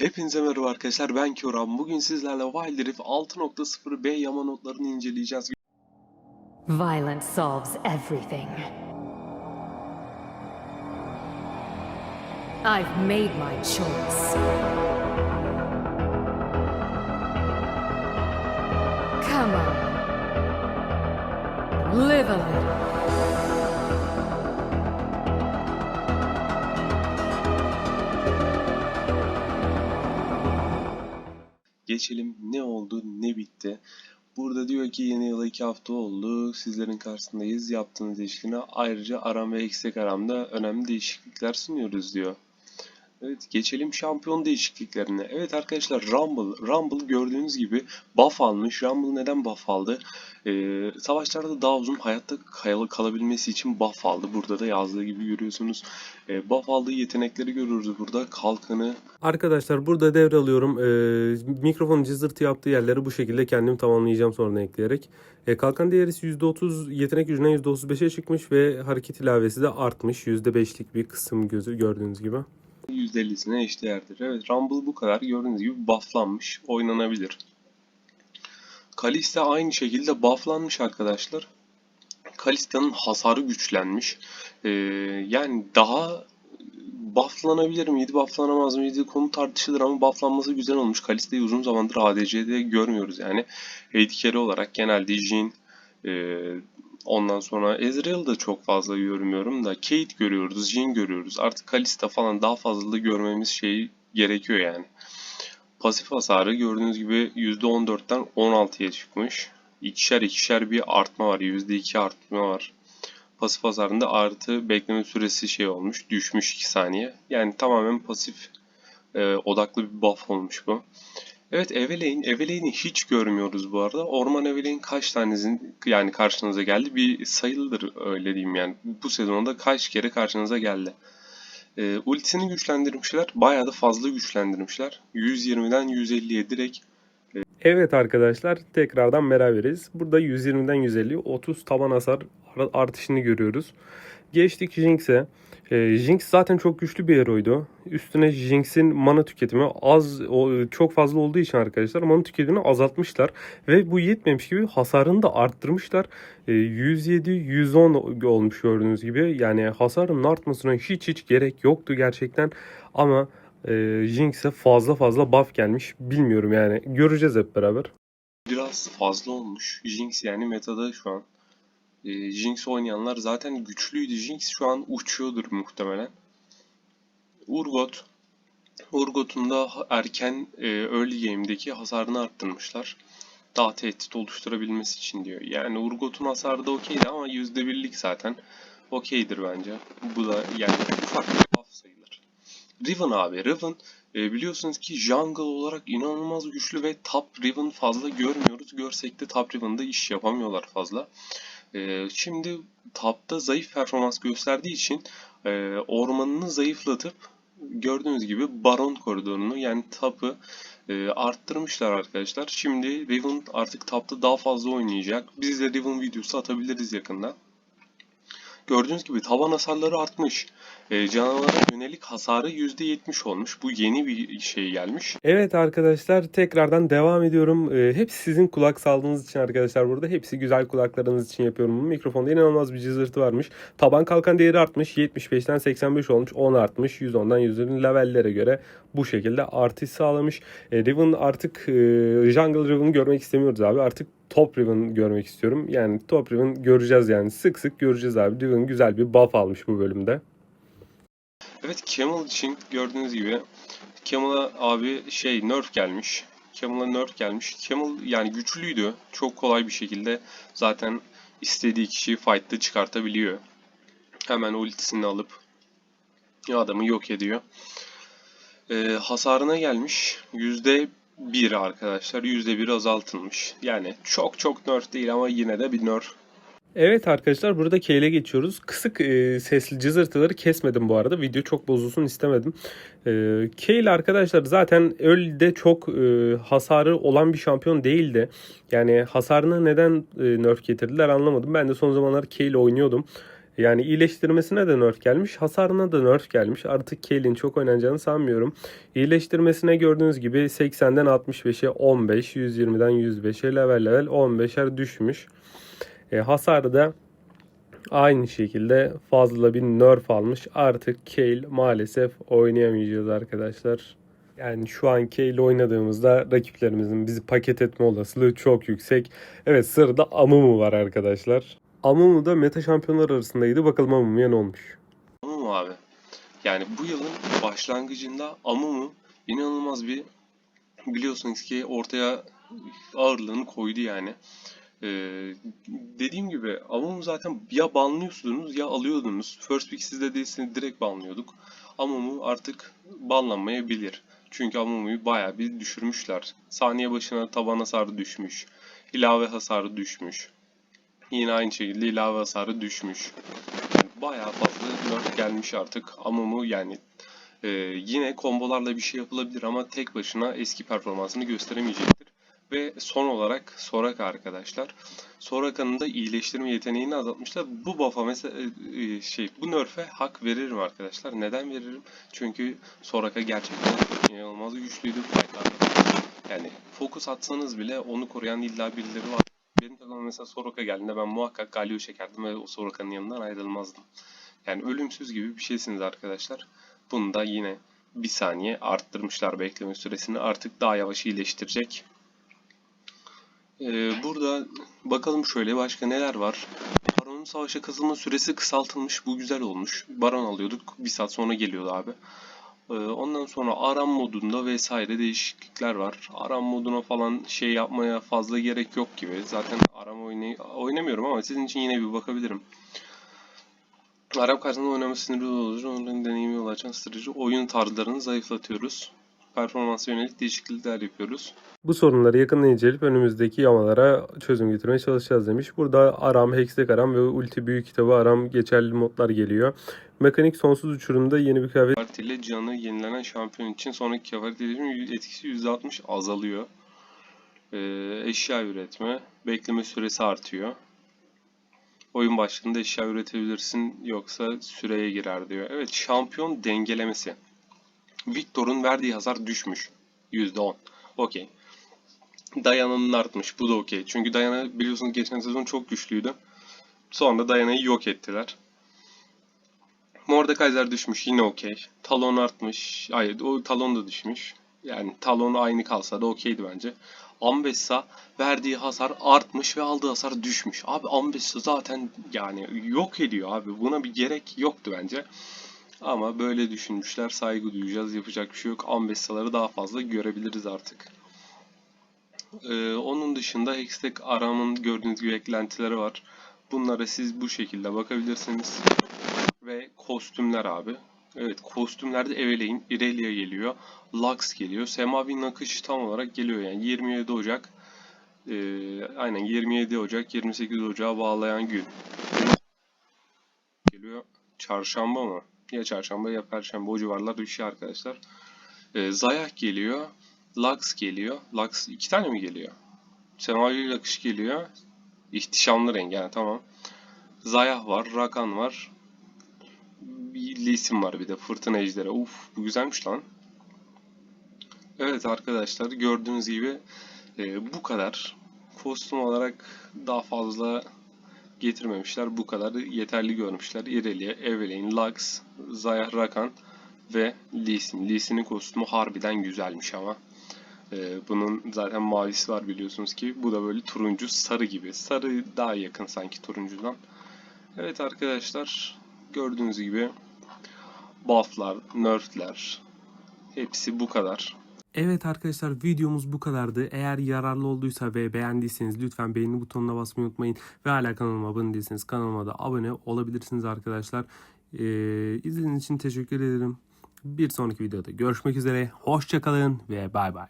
Hepinize merhaba arkadaşlar ben Kiran. Bugün sizlerle Wild Rift 6.0 B yama notlarını inceleyeceğiz. Violence solves everything. I've made my choice. Come on. Live a little. Geçelim ne oldu ne bitti. Burada diyor ki yeni yıla 2 hafta oldu. Sizlerin karşısındayız. Yaptığınız ilişkine ayrıca aram ve eksik aramda önemli değişiklikler sunuyoruz diyor. Evet geçelim şampiyon değişikliklerine. Evet arkadaşlar Rumble. Rumble gördüğünüz gibi buff almış. Rumble neden buff aldı? Ee, savaşlarda daha uzun hayatta kal- kalabilmesi için buff aldı. Burada da yazdığı gibi görüyorsunuz. Ee, buff aldığı yetenekleri görüyoruz burada. Kalkanı, Arkadaşlar burada devralıyorum. Ee, mikrofonun cızırtı yaptığı yerleri bu şekilde kendim tamamlayacağım sonra ekleyerek. Ee, kalkan değeri %30 yetenek gücünden %35'e çıkmış ve hareket ilavesi de artmış. %5'lik bir kısım gözü gördüğünüz gibi. %50'sine eşdeğerdir. Evet Rumble bu kadar. Gördüğünüz gibi bufflanmış. Oynanabilir. Kalista aynı şekilde bufflanmış arkadaşlar. Kalista'nın hasarı güçlenmiş. Ee, yani daha bufflanabilir miydi, bufflanamaz mıydı konu tartışılır ama bufflanması güzel olmuş. Kalista'yı uzun zamandır ADC'de görmüyoruz yani. Carry olarak genelde Jhin, e, ondan sonra Ezreal'ı da çok fazla görmüyorum da Kate görüyoruz, Jhin görüyoruz. Artık Kalista falan daha fazla da görmemiz şey gerekiyor yani. Pasif hasarı gördüğünüz gibi %14'ten 16'ya çıkmış. İkişer ikişer bir artma var. %2 artma var. Pasif hasarında artı bekleme süresi şey olmuş. Düşmüş 2 saniye. Yani tamamen pasif e, odaklı bir buff olmuş bu. Evet Evelyn. Evelyn'i hiç görmüyoruz bu arada. Orman Evelyn kaç tanesinin yani karşınıza geldi? Bir sayılıdır öyle diyeyim yani. Bu sezonda kaç kere karşınıza geldi? E, ultisini güçlendirmişler. Bayağı da fazla güçlendirmişler. 120'den 150'ye direkt Evet arkadaşlar tekrardan beraberiz. Burada 120'den 150 30 taban hasar ar- artışını görüyoruz. Geçtik Jinx'e. Ee, Jinx zaten çok güçlü bir heroydu. Üstüne Jinx'in mana tüketimi az çok fazla olduğu için arkadaşlar mana tüketimini azaltmışlar ve bu yetmemiş gibi hasarını da arttırmışlar. Ee, 107 110 olmuş gördüğünüz gibi. Yani hasarın artmasına hiç hiç gerek yoktu gerçekten ama e, Jinx'e fazla fazla buff gelmiş. Bilmiyorum yani. Göreceğiz hep beraber. biraz fazla olmuş. Jinx yani metada şu an. E, Jinx oynayanlar zaten güçlüydü. Jinx şu an uçuyordur muhtemelen. Urgot. Urgot'un da erken e, early game'deki hasarını arttırmışlar. Daha tehdit oluşturabilmesi için diyor. Yani Urgot'un hasarı da okeydi ama %1'lik zaten. Okeydir bence. Bu da yani ufak bir buff sayılır. Riven abi. Riven e, biliyorsunuz ki jungle olarak inanılmaz güçlü ve top Riven fazla görmüyoruz. Görsek de top Riven'da iş yapamıyorlar fazla. E, şimdi top'ta zayıf performans gösterdiği için e, ormanını zayıflatıp gördüğünüz gibi Baron koridorunu yani tapı e, arttırmışlar arkadaşlar. Şimdi Riven artık tapta daha fazla oynayacak. Biz de Riven videosu atabiliriz yakında. Gördüğünüz gibi taban hasarları artmış. E, canavara yönelik hasarı %70 olmuş. Bu yeni bir şey gelmiş. Evet arkadaşlar tekrardan devam ediyorum. Ee, hepsi sizin kulak sağlığınız için arkadaşlar burada. Hepsi güzel kulaklarınız için yapıyorum. Mikrofonda inanılmaz bir cızırtı varmış. Taban kalkan değeri artmış. 75'ten 85 olmuş. 10 artmış. 110'dan 110 levellere göre bu şekilde artış sağlamış. E, Riven artık e, Jungle Riven'ı görmek istemiyoruz abi. Artık Top Riven görmek istiyorum. Yani Top Riven göreceğiz yani. Sık sık göreceğiz abi. Riven güzel bir buff almış bu bölümde. Evet Camel için gördüğünüz gibi Camel'a abi şey nerf gelmiş. Camel'a nerf gelmiş. Camel yani güçlüydü. Çok kolay bir şekilde zaten istediği kişiyi fight'ta çıkartabiliyor. Hemen ultisini alıp adamı yok ediyor. Ee, hasarına gelmiş. Yüzde bir arkadaşlar. Yüzde bir azaltılmış. Yani çok çok nerf değil ama yine de bir nerf. Evet arkadaşlar burada Kale'e geçiyoruz. Kısık e, sesli cızırtıları kesmedim bu arada. Video çok bozulsun istemedim. E, Kale arkadaşlar zaten Early'de çok e, hasarı olan bir şampiyon değildi. Yani hasarına neden e, nerf getirdiler anlamadım. Ben de son zamanlar Kale oynuyordum. Yani iyileştirmesine de nerf gelmiş, hasarına da nerf gelmiş. Artık Kaylin çok oynanacağını sanmıyorum. İyileştirmesine gördüğünüz gibi 80'den 65'e 15, 120'den 105'e level level 15'er düşmüş. E, hasarı da aynı şekilde fazla bir nerf almış. Artık Kayle maalesef oynayamayacağız arkadaşlar. Yani şu an Kayle oynadığımızda rakiplerimizin bizi paket etme olasılığı çok yüksek. Evet sırada Amumu var arkadaşlar. Amumu da meta şampiyonlar arasındaydı. Bakalım Amumu'ya ne olmuş? Amumu abi. Yani bu yılın başlangıcında Amumu inanılmaz bir biliyorsunuz ki ortaya ağırlığını koydu yani. Ee, dediğim gibi Amumu zaten ya banlıyorsunuz ya alıyordunuz. First pick sizde değilseniz direkt banlıyorduk. Amumu artık banlanmayabilir. Çünkü Amumu'yu bayağı bir düşürmüşler. Saniye başına taban hasarı düşmüş. ilave hasarı düşmüş. Yine aynı şekilde ilave hasarı düşmüş. Bayağı fazla nerf gelmiş artık. Amumu yani e, yine kombolarla bir şey yapılabilir ama tek başına eski performansını gösteremeyecektir. Ve son olarak Soraka arkadaşlar. Soraka'nın da iyileştirme yeteneğini azaltmışlar. Bu buff'a mesela e, e, şey bu nerf'e hak veririm arkadaşlar. Neden veririm? Çünkü Soraka gerçekten inanılmaz güçlüydü. Yani fokus atsanız bile onu koruyan illa birileri var. Benim takıma mesela Soraka geldiğinde ben muhakkak Galio çekerdim ve o Soraka'nın yanından ayrılmazdım. Yani ölümsüz gibi bir şeysiniz arkadaşlar. Bunu da yine bir saniye arttırmışlar bekleme süresini. Artık daha yavaş iyileştirecek. Ee, burada bakalım şöyle başka neler var. Baron'un savaşa katılma süresi kısaltılmış. Bu güzel olmuş. Baron alıyorduk. Bir saat sonra geliyordu abi. Ee, ondan sonra aram modunda vesaire değişiklikler var. Aram moduna falan şey yapmaya fazla gerek yok gibi. Zaten aram oynay oynamıyorum ama sizin için yine bir bakabilirim. Aram karşısında oynama sinirli olur. Onların deneyimi yol açan oyun tarzlarını zayıflatıyoruz. Performansa yönelik değişiklikler yapıyoruz. Bu sorunları yakından inceleyip önümüzdeki yamalara çözüm getirmeye çalışacağız demiş. Burada Aram, Hextech Aram ve Ulti Büyük Kitabı Aram geçerli modlar geliyor. Mekanik sonsuz uçurumda yeni bir kıyafet Partiyle canı yenilenen şampiyon için sonraki iletişim etkisi %60 azalıyor. Ee, eşya üretme, bekleme süresi artıyor. Oyun başlığında eşya üretebilirsin yoksa süreye girer diyor. Evet şampiyon dengelemesi. Victor'un verdiği hasar düşmüş. %10. Okey. Dayana'nın artmış. Bu da okey. Çünkü Dayana biliyorsunuz geçen sezon çok güçlüydü. Sonra Dayana'yı yok ettiler. Mordekaiser düşmüş yine okey. Talon artmış. Hayır o Talon da düşmüş. Yani Talon aynı kalsa da okeydi bence. Ambessa verdiği hasar artmış ve aldığı hasar düşmüş. Abi Ambessa zaten yani yok ediyor abi. Buna bir gerek yoktu bence. Ama böyle düşünmüşler. Saygı duyacağız. Yapacak bir şey yok. Ambessaları daha fazla görebiliriz artık. Ee, onun dışında Hextech Aram'ın gördüğünüz gibi eklentileri var. Bunlara siz bu şekilde bakabilirsiniz. Ve kostümler abi. Evet kostümlerde Evelyn, Irelia geliyor. Lux geliyor. Semavi Nakış tam olarak geliyor yani 27 Ocak. Ee, aynen 27 Ocak 28 Ocak'a bağlayan gün. Geliyor. Çarşamba mı? Ya çarşamba ya perşembe o civarlarda bir şey arkadaşlar. Ee, Zayak geliyor. Lux geliyor. Lux iki tane mi geliyor? Semavi Nakış geliyor. İhtişamlı renk yani tamam. Zayah var, Rakan var. Bir Lisim var bir de Fırtına Ejderi. Uf bu güzelmiş lan. Evet arkadaşlar gördüğünüz gibi e, bu kadar. Kostüm olarak daha fazla getirmemişler. Bu kadar yeterli görmüşler. Irelia, Evelyn, Lux, Zayah, Rakan ve Lee Sin. Lee kostümü harbiden güzelmiş ama. Ee, bunun zaten mavisi var biliyorsunuz ki. Bu da böyle turuncu sarı gibi. Sarı daha yakın sanki turuncudan. Evet arkadaşlar gördüğünüz gibi bufflar, nerfler hepsi bu kadar. Evet arkadaşlar videomuz bu kadardı. Eğer yararlı olduysa ve beğendiyseniz lütfen beğeni butonuna basmayı unutmayın. Ve hala kanalıma abone değilseniz kanalıma da abone olabilirsiniz arkadaşlar. Ee, izlediğiniz için teşekkür ederim. Bir sonraki videoda görüşmek üzere. Hoşçakalın ve bay bay.